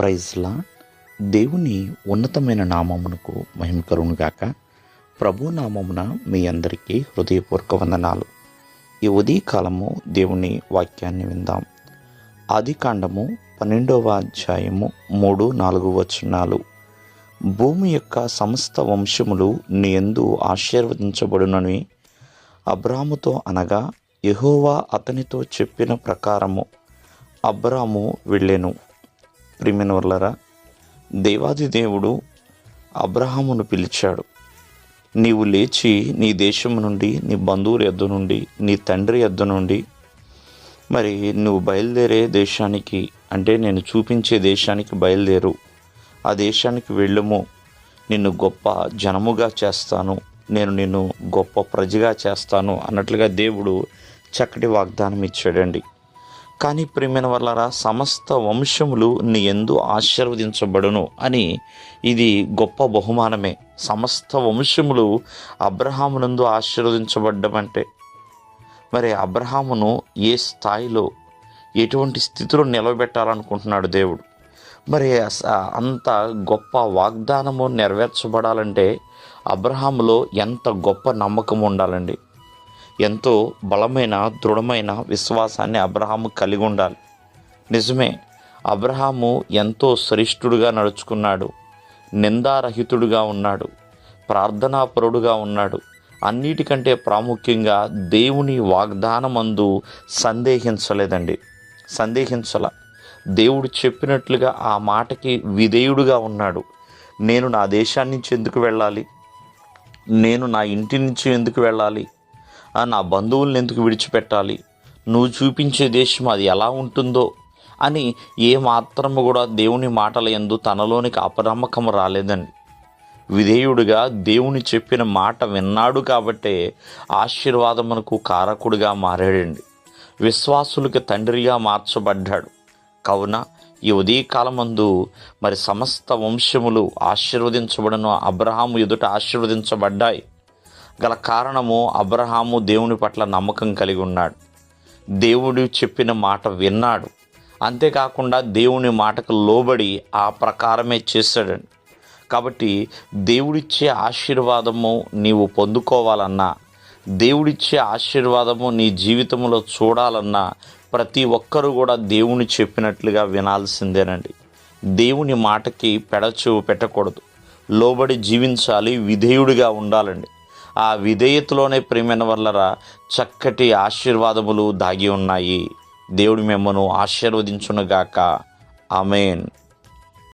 ప్రైజ్లా దేవుని ఉన్నతమైన నామమునకు మహిమ కలుగునుగాక ప్రభు నామమున మీ అందరికీ హృదయపూర్వక వందనాలు. ఈ ఉదయకాలము దేవుని వాక్యాన్ని విందాం. ఆది కాండము పన్నెండవ అధ్యాయము మూడు నాలుగు వచనాలు. భూమి యొక్క సమస్త వంశములు నీ ఎందు ఆశీర్వదించబడునని అబ్రాముతో అనగా యహోవా అతనితో చెప్పిన ప్రకారము అబ్రాము వెళ్ళెను. ప్రిమిన వల్లరా దేవాది దేవుడు అబ్రహామును పిలిచాడు. నీవు లేచి నీ దేశం నుండి నీ బంధువుల యొద్ద నుండి నీ తండ్రి యొద్ద నుండి మరి నువ్వు బయలుదేరే దేశానికి అంటే నేను చూపించే దేశానికి బయలుదేరు. ఆ దేశానికి వెళ్ళము. నిన్ను గొప్ప జనముగా చేస్తాను. నేను నిన్ను గొప్ప ప్రజగా చేస్తాను అన్నట్లుగా దేవుడు చక్కటి వాగ్దానం ఇచ్చాడండి కానీ ప్రేమైన వల్లరా సమస్త వంశములు నీ ఎందు ఆశీర్వదించబడును అని ఇది గొప్ప బహుమానమే. సమస్త వంశములు అబ్రహామునందు ఆశీర్వదించబడ్డం అంటే మరి అబ్రహామును ఏ స్థాయిలో ఎటువంటి స్థితిలో నిలబెట్టాలనుకుంటున్నాడు దేవుడు? మరి అస- అంత గొప్ప వాగ్దానము నెరవేర్చబడాలంటే అబ్రహాములో ఎంత గొప్ప నమ్మకం ఉండాలండి? ఎంతో బలమైన దృఢమైన విశ్వాసాన్ని అబ్రహాము కలిగి ఉండాలి. నిజమే అబ్రహాము ఎంతో శ్రేష్ఠుడుగా నడుచుకున్నాడు నిందారహితుడుగా ఉన్నాడు ప్రార్థనాపరుడుగా ఉన్నాడు. అన్నిటికంటే ప్రాముఖ్యంగా దేవుని వాగ్దానమందు సందేహించలేదండి. సందేహించల. దేవుడు చెప్పినట్లుగా ఆ మాటకి విధేయుడుగా ఉన్నాడు. నేను నా దేశాన్ని నుంచి ఎందుకు వెళ్ళాలి? నేను నా ఇంటి నుంచి ఎందుకు వెళ్ళాలి? నా బంధువుల్ని ఎందుకు విడిచిపెట్టాలి? నువ్వు చూపించే దేశం అది ఎలా ఉంటుందో? అని ఏమాత్రము కూడా దేవుని మాటల ఎందు తనలోనికి అపనమ్మకం రాలేదండి. విధేయుడిగా దేవుని చెప్పిన మాట విన్నాడు కాబట్టే ఆశీర్వాదమునకు కారకుడిగా మారాడండి. విశ్వాసులకి తండ్రిగా మార్చబడ్డాడు. కావున ఈ ఉదయకాలమందు మరి సమస్త వంశములు ఆశీర్వదించబడిన అబ్రహాము ఎదుట ఆశీర్వదించబడ్డాయి. గల కారణము అబ్రహాము దేవుని పట్ల నమ్మకం కలిగి ఉన్నాడు. దేవుడు చెప్పిన మాట విన్నాడు. అంతేకాకుండా దేవుని మాటకు లోబడి ఆ ప్రకారమే చేశాడండి కాబట్టి దేవుడిచ్చే ఆశీర్వాదము నీవు పొందుకోవాలన్నా దేవుడిచ్చే ఆశీర్వాదము నీ జీవితంలో చూడాలన్నా ప్రతి ఒక్కరూ కూడా దేవుని చెప్పినట్లుగా వినాల్సిందేనండి. దేవుని మాటకి పెడచూ పెట్టకూడదు. లోబడి జీవించాలి విధేయుడిగా ఉండాలండి. ఆ విధేయతలోనే ప్రేమైన వల్లరా చక్కటి ఆశీర్వాదములు దాగి ఉన్నాయి. దేవుడి మిమ్మను ఆశీర్వదించునుగాక. ఆమెన్.